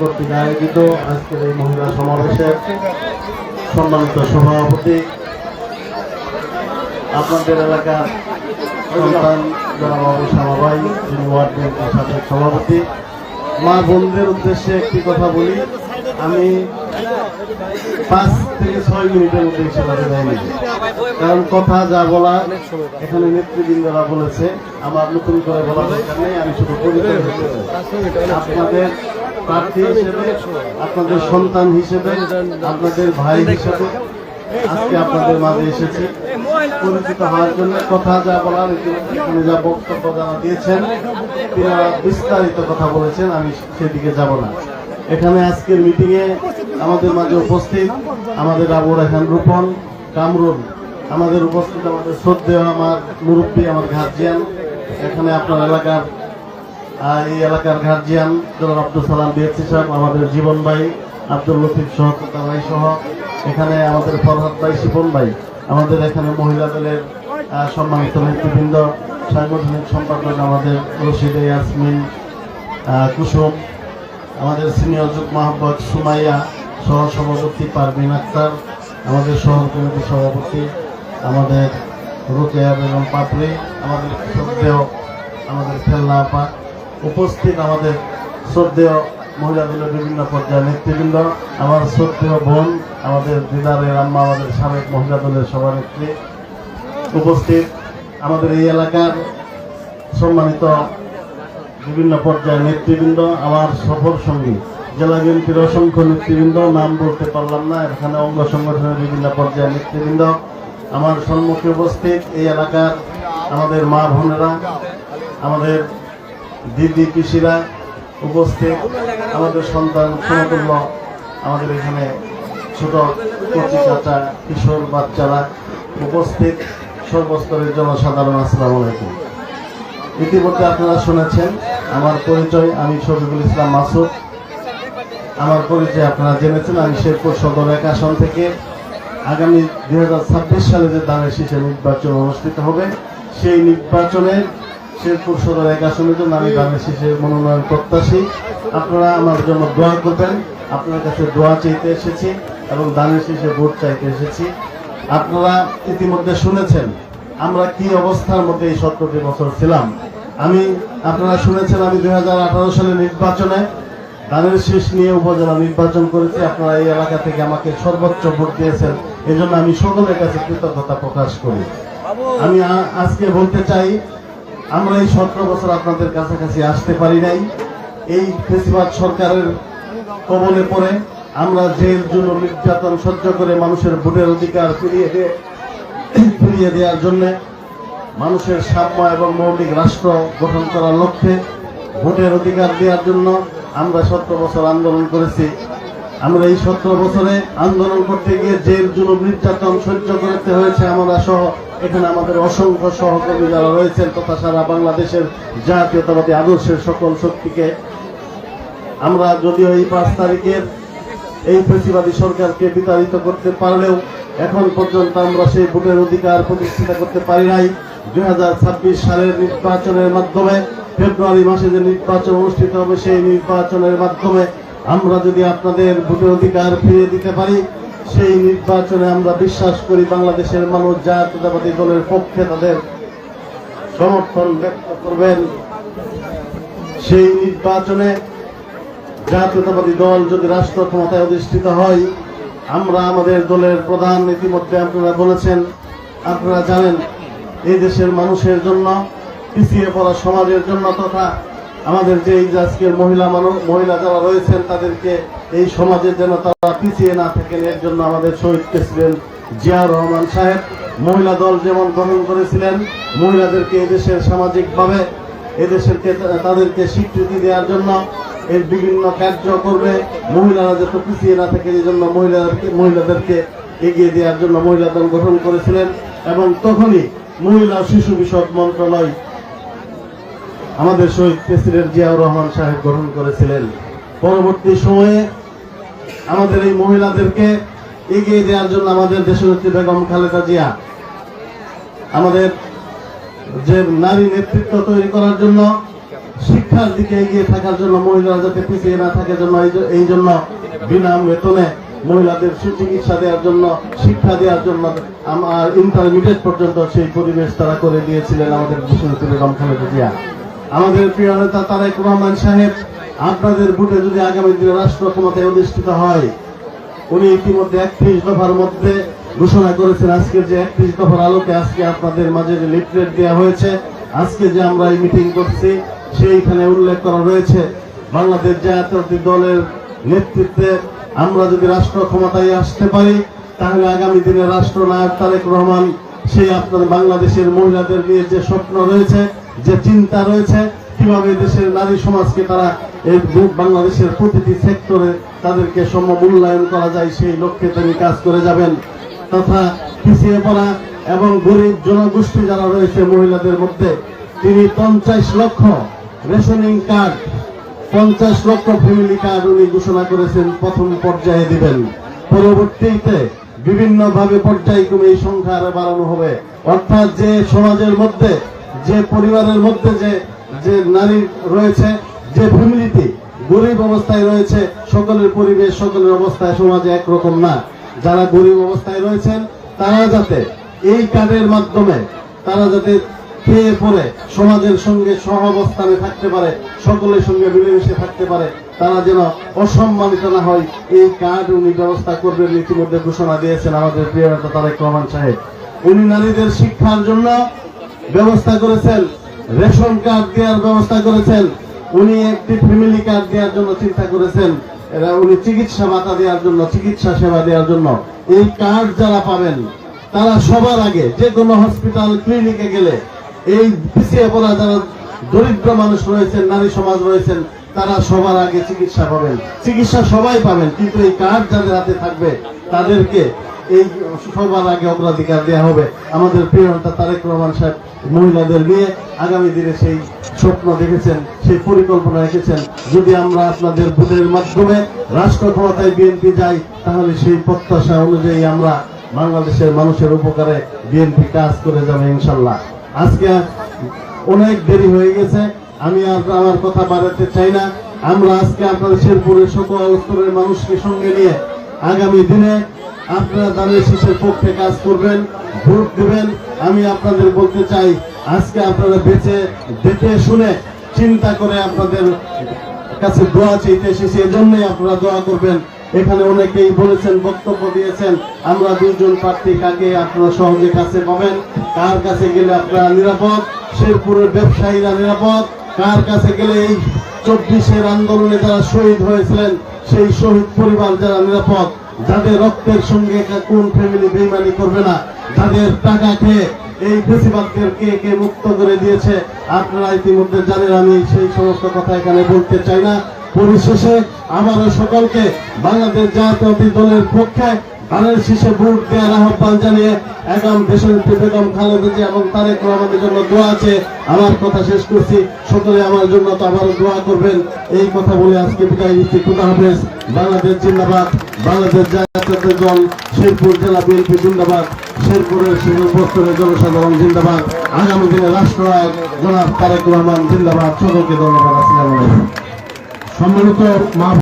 কর্তৃক আয়োজিত আজকের এই মহিলা সমাবেশের সম্মানিত সভাপতি, আপনাদের এলাকার সন্তান জনাবাবু শ্যামাবাই যিনি ওয়ার্ড ব্যাংকের সাবেক সভাপতি। মা বোনদের উদ্দেশ্যে একটি কথা বলি, আমি পাঁচ থেকে ছয় মিনিটের মধ্যে তাদের যাইনি কারণ কথা যা বলা এখানে নেতৃবৃন্দরা বলেছে, আমার নতুন করে বলা দরকার নেই, আমি শুধু আপনাদের প্রার্থী হিসেবে, আপনাদের সন্তান হিসেবে, আপনাদের ভাই হিসেবে আজকে আপনাদের মাঝে এসেছি। পরিচিত হওয়ার জন্য কথা যা বলার এখানে যা বক্তব্য যারা দিয়েছেন, তিনারা বিস্তারিত কথা বলেছেন, আমি সেদিকে যাব না। এখানে আজকের মিটিংয়ে আমাদের মাঝে উপস্থিত আমাদের আবু রেহান রূপন কামরুল। আমাদের উপস্থিত আমাদের শ্রদ্ধেয় আমার মুরব্বী, আমার গার্জিয়ান এখানে আপনার এলাকার এই এলাকার গার্জিয়ান জনাব আব্দুল সালাম বিএসসি সাহেব, আমাদের জীবন ভাই আব্দুল লতিফ সহ ভাই সহ, এখানে আমাদের ফরহাদ ভাই, শিপন ভাই, আমাদের এখানে মহিলা দলের সম্মানিত নেতৃবৃন্দ, সাংগঠনিক সম্পাদক আমাদের রশিদ ইয়াসমিন কুসুম, আমাদের সিনিয়র যুগ মাহবত সুমাইয়া সহ সভাপতি পারভিন আক্তার, আমাদের শহর কমিটির সভাপতি আমাদের রোকেয়া বেগম পাপড়ি, আমাদের শ্রদ্ধেয় আমাদের খেলনা আপা উপস্থিত আমাদের শ্রদ্ধেয় মহিলা দলের বিভিন্ন পর্যায়ে নেতৃবৃন্দ, আমার শ্রদ্ধেয় বোন, আমাদের দিদারের আম্মা, আমাদের সাবেক মহিলা দলের সভানেত্রী উপস্থিত। আমাদের এই এলাকার সম্মানিত বিভিন্ন পর্যায়ে নেতৃবৃন্দ, আমার সফর সঙ্গী, জেলা বিএনপির অসংখ্য নেতৃবৃন্দ, নাম বলতে পারলাম না, এখানে অঙ্গ সংগঠনের বিভিন্ন পর্যায়ে নেতৃবৃন্দ। আমার সম্মুখে উপস্থিত এই এলাকার আমাদের মা বোনেরা, আমাদের দিদি পিসিরা উপস্থিত, আমাদের সন্তান সমতুল্য, আমাদের এখানে ছোট কচি চাচা, কিশোর বাচ্চারা উপস্থিত। সর্বস্তরের জনসাধারণ, আসসালামু আলাইকুম। ইতিমধ্যে আপনারা শুনেছেন, আমার পরিচয়, আমি শফিকুল ইসলাম মাসুদ। আমার পরিচয় আপনারা জেনেছেন, আমি শেরপুর সদর এক আসন থেকে। আগামী দুই হাজার ছাব্বিশ সালে যে দানের শীষে নির্বাচন অনুষ্ঠিত হবে, সেই নির্বাচনে শেরপুর সদর এক আসনের জন্য আমি দানের শীষের মনোনয়ন প্রত্যাশী। আপনারা আমার জন্য দোয়া করবেন। আপনার কাছে দোয়া চাইতে এসেছি এবং দানের শীষে ভোট চাইতে এসেছি। আপনারা ইতিমধ্যে শুনেছেন আমরা কি অবস্থার মধ্যে এই সত্তরটি বছর ছিলাম। আমি, আপনারা শুনেছেন আমি দুই সালের নির্বাচনে ধানের শীষ নিয়ে উপজেলা নির্বাচন করেছি। আপনারা এই এলাকা থেকে আমাকে সর্বোচ্চ ভোট দিয়েছেন। এই আমি সকলের কাছে কৃতজ্ঞতা প্রকাশ করি। আমি আজকে বলতে চাই আমরা এই সতেরো বছর আপনাদের কাছাকাছি আসতে পারি নাই। এই ফেসিবাদ সরকারের কবলে পড়ে আমরা জেল জুল নির্যাতন সহ্য করে মানুষের ভোটের অধিকার ফিরিয়ে দিয়ে ফিরিয়ে দেওয়ার জন্য মানুষের সাম্য এবং মৌলিক রাষ্ট্র গঠন করার লক্ষ্যে ভোটের অধিকার দেওয়ার জন্য আমরা সতেরো বছর আন্দোলন করেছি। আমরা এই সতেরো বছরে আন্দোলন করতে গিয়ে জেল জুলুম নির্যাতন সহ্য করতে হয়েছে আমরা সহ, এখানে আমাদের অসংখ্য সহকর্মী যারা রয়েছেন তথা সারা বাংলাদেশের জাতীয়তাবাদী আদর্শের সকল শক্তিকে। আমরা যদিও এই পাঁচ তারিখের এই ফেসিবাদী সরকারকে বিতাড়িত করতে পারলেও এখন পর্যন্ত আমরা সেই ভোটের অধিকার প্রতিষ্ঠিত করতে পারি নাই। দু হাজার ছাব্বিশ সালের নির্বাচনের মাধ্যমে, ফেব্রুয়ারি মাসে যে নির্বাচন অনুষ্ঠিত হবে সেই নির্বাচনের মাধ্যমে আমরা যদি আপনাদের ভোটের অধিকার ফিরিয়ে দিতে পারি, সেই নির্বাচনে আমরা বিশ্বাস করি বাংলাদেশের মানুষ জাতীয়তাবাদী দলের পক্ষে তাদের সমর্থন ব্যক্ত করবেন। সেই নির্বাচনে জাতীয়তাবাদী দল যদি রাষ্ট্র ক্ষমতায় অধিষ্ঠিত হয়, আমরা আমাদের দলের প্রধান ইতিমধ্যে আপনারা বলেছেন, আপনারা জানেন এই দেশের মানুষের জন্য, পিছিয়ে পড়া সমাজের জন্য তথা আমাদের যে এই আজকের মহিলা মানুষ, মহিলা যারা রয়েছেন, তাদেরকে এই সমাজের যেন তারা পিছিয়ে না থাকেন, এর জন্য আমাদের শহীদ প্রেসিডেন্ট জিয়া রহমান সাহেব, মহিলা দল যেমন গঠন করেছিলেন, মহিলাদেরকে এদেশের সামাজিকভাবে, এদেশেরকে তাদেরকে স্বীকৃতি দেওয়ার জন্য এর বিভিন্ন কার্য করবে মহিলারা যাতে পিছিয়ে না থাকে, এই জন্য মহিলাদেরকে মহিলাদেরকে এগিয়ে দেওয়ার জন্য মহিলা দল গঠন করেছিলেন। এবং তখনই মহিলা শিশু বিষয়ক মন্ত্রণালয় আমাদের শহীদ প্রেসিডেন্ট জিয়াউর রহমান সাহেব গঠন করেছিলেন। পরবর্তী সময়ে আমাদের এই মহিলাদেরকে এগিয়ে দেওয়ার জন্য আমাদের দেশনেত্রী বেগম খালেদা জিয়া আমাদের যে নারী নেতৃত্ব তৈরি করার জন্য, শিক্ষার দিকে এগিয়ে থাকার জন্য, মহিলারা যাতে পিছিয়ে না থাকে জন্য, এই জন্য বিনা বেতনে মহিলাদের সুচিকিৎসা দেওয়ার জন্য, শিক্ষা দেওয়ার জন্য আমার ইন্টারমিডিয়েট পর্যন্ত সেই পরিবেশ তারা করে দিয়েছিলেন আমাদের বিষ্ণুপুরের রমখানের জিয়া। আমাদের প্রিয় নেতা তারেক রহমান সাহেব, আপনাদের ভোটে যদি আগামী দিনে রাষ্ট্র ক্ষমতায় অধিষ্ঠিত হয়, উনি ইতিমধ্যে একত্রিশ দফার মধ্যে ঘোষণা করেছেন, আজকে যে একত্রিশ দফার আলোকে আজকে আপনাদের মাঝে যে লিফলেট দেওয়া হয়েছে, আজকে যে আমরা এই মিটিং করছি, সেইখানে উল্লেখ করা রয়েছে, বাংলাদেশ জাতীয়তাবাদী দলের নেতৃত্বে আমরা যদি রাষ্ট্র ক্ষমতায় আসতে পারি, তাহলে আগামী দিনে রাষ্ট্রনায়ক তারেক রহমান সেই আপনার বাংলাদেশের মহিলাদের নিয়ে যে স্বপ্ন রয়েছে যে চিন্তা রয়েছে, কীভাবে দেশের নারী সমাজকে তারা এই বাংলাদেশের প্রতিটি সেক্টরে তাদেরকে সম মূল্যায়ন করা যায়, সেই লক্ষ্যে তিনি কাজ করে যাবেন। তথা পিছিয়ে পড়া এবং গরিব জনগোষ্ঠী যারা রয়েছে মহিলাদের মধ্যে, তিনি পঞ্চাশ লক্ষ রেশনিং কার্ড, পঞ্চাশ লক্ষ ফ্যামিলি কার্ড উনি ঘোষণা করেছেন, প্রথম পর্যায়ে দিবেন। পরবর্তীতে বিভিন্ন ভাবে পর্যায়ক্রমে এই সংখ্যা আরও বাড়ানো হবে। অর্থাৎ যে সমাজের মধ্যে যে পরিবারের মধ্যে যে যে নারী রয়েছে, যে ফ্যামিলিতে গরিব অবস্থায় রয়েছে, সকলের পরিবেশ, সকলের অবস্থায় সমাজে একরকম না। যারা গরিব অবস্থায় রয়েছেন, তারা যাতে এই কার্ডের মাধ্যমে তারা যাতে পেয়ে পড়ে, সমাজের সঙ্গে সহ অবস্থানে থাকতে পারে, সকলের সঙ্গে মিলেমিশে থাকতে পারে, তারা যেন অসম্মানিত না হয়, এই কার্ড উনি ব্যবস্থা করবেন ইতিমধ্যে ঘোষণা দিয়েছেন আমাদের প্রিয় নেতা তারেক রহমান সাহেব। উনি নারীদের শিক্ষার জন্য ব্যবস্থা করেছেন, রেশন কার্ড দেওয়ার ব্যবস্থা করেছেন, উনি একটি ফ্যামিলি কার্ড দেওয়ার জন্য চিন্তা করেছেন, এরা উনি চিকিৎসা ভাতা দেওয়ার জন্য, চিকিৎসা সেবা দেওয়ার জন্য। এই কার্ড যারা পাবেন, তারা সবার আগে যে কোনো হসপিটাল ক্লিনিকে গেলে, এই পিছিয়ে পড়া যারা দরিদ্র মানুষ রয়েছেন, নারী সমাজ রয়েছেন, তারা সবার আগে চিকিৎসা পাবেন। চিকিৎসা সবাই পাবেন, কিন্তু এই কার্ড যাদের হাতে থাকবে, তাদেরকে এই সবার আগে অগ্রাধিকার দেওয়া হবে। আমাদের প্রিয় নেতা তারেক রহমান সাহেব, মহিলাদের নিয়ে আগামী দিনে সেই স্বপ্ন দেখেছেন, সেই পরিকল্পনা রেখেছেন। যদি আমরা আপনাদের ভোটের মাধ্যমে রাষ্ট্র ক্ষমতায় বিএনপি যাই, তাহলে সেই প্রত্যাশা অনুযায়ী আমরা বাংলাদেশের মানুষের উপকারে বিএনপি কাজ করে যাবে ইনশাল্লাহ। আজকে অনেক দেরি হয়ে গেছে, আমি আর আমার কথা বাড়াতে চাই না। আমরা আজকে আপনাদের শেরপুরের সকল স্তরের মানুষকে সঙ্গে নিয়ে আগামী দিনে আপনারা দানের শীষের পক্ষে কাজ করবেন, ভোট দেবেন। আমি আপনাদের বলতে চাই, আজকে আপনারা বেঁচে, দেখে শুনে চিন্তা করে আপনাদের কাছে দোয়া চাইতে এসেছি। এজন্যই আপনারা দোয়া করবেন। এখানে অনেকেই বলেছেন, বক্তব্য দিয়েছেন, আমরা দুজন প্রার্থী, কাকে আপনারা সহজে কাছে পাবেন? কার কাছে গেলে আপনারা নিরাপদ? শেরপুরের ব্যবসায়ীরা নিরাপদ? কার কাছে গেলে এই চব্বিশের আন্দোলনে যারা শহীদ হয়েছিলেন, সেই শহীদ পরিবার যারা নিরাপদ? যাদের রক্তের সঙ্গে কোন ফ্যামিলি বেইমানি করবে না, যাদের টাকা খেয়ে এই বেশিরভাগদের কে কে মুক্ত করে দিয়েছে, আপনারা ইতিমধ্যে জানেন, আমি সেই সমস্ত কথা এখানে বলতে চাই না। পরিশেষে আমারও সকলকে বাংলাদেশ জাতীয়তাবাদী দলের পক্ষে ধানের শীষে ভোট দেওয়ার আহ্বান জানিয়ে এগাম দেশনেত্রী বেগম খালেদা এবং তারেক রহমানের জন্য দোয়া আছে। আমার কথা শেষ করছি। সকলে আমার জন্য তো আবারও দোয়া করবেন। এই কথা বলে আজকে বিদায় নিচ্ছি। খুদা হাফেজ। বাংলাদেশ জিন্দাবাদ। বাংলাদেশ জাতীয় দল শেরপুর জেলা বিএনপি জিন্দাবাদ। শেরপুরের শিবস্তরের জনসাধারণ জিন্দাবাদ। আগামী দিনে রাষ্ট্রনায়ক জনাব তারেক রহমান জিন্দাবাদ। সকলকে ধন্যবাদ। আসসালাম সম্মানিত মা